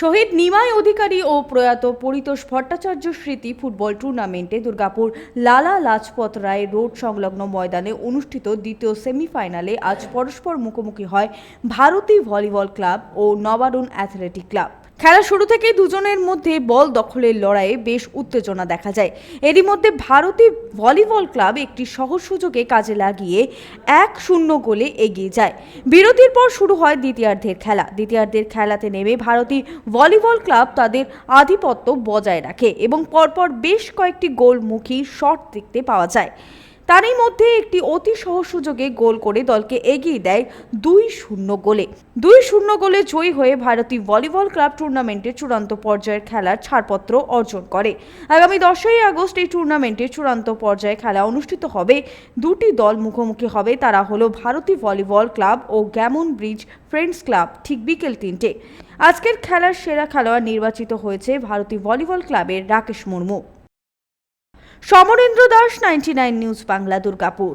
শহীদ নিমাই অধিকারী ও প্রয়াত পরিতোষ ভট্টাচার্য স্মৃতি ফুটবল টুর্নামেন্টে দুর্গাপুর লালা লাজপত রায় রোড সংলগ্ন ময়দানে অনুষ্ঠিত দ্বিতীয় সেমিফাইনালে আজ পরস্পর মুখোমুখি হয় ভারতী ভলিবল ক্লাব ও নবারুণ অ্যাথলেটিক ক্লাব। খেলা শুরু থেকেই দুজনের মধ্যে বল দখলের লড়াইয়ে বেশ উত্তেজনা দেখা যায়। এরই মধ্যে ভারতী ভলিবল ক্লাব একটি সহজ সুযোগে কাজে লাগিয়ে এক শূন্য গোলে এগিয়ে যায়। বিরতির পর শুরু হয় দ্বিতীয়ার্ধের খেলা। দ্বিতীয়ার্ধের খেলাতে নেমে ভারতী ভলিবল ক্লাব তাদের আধিপত্য বজায় রাখে এবং পরপর বেশ কয়েকটি গোলমুখী শট দেখতে পাওয়া যায়। তারই মধ্যে একটি অতি সহজ সুযোগে গোল করে দলকে এগিয়ে দেয় দুই শূন্য গোলে। দুই শূন্য গোলে জয়ী হয়ে ভারতী ভলিবল ক্লাব টুর্নামেন্টের চূড়ান্ত পর্যায়ের খেলার ছাড়পত্র অর্জন করে। আগামী দশই আগস্ট এই টুর্নামেন্টের চূড়ান্ত পর্যায়ে খেলা অনুষ্ঠিত হবে। দুটি দল মুখোমুখি হবে। তারা হলো ভারতী ভলিবল ক্লাব ও গ্যামন ব্রিজ ফ্রেন্ডস ক্লাব, ঠিক বিকেল তিনটে। আজকের খেলার সেরা খেলোয়াড় নির্বাচিত হয়েছে ভারতী ভলিবল ক্লাবের Rakesh Murmu. Samarendra Das ninety news Bangla Durgapur.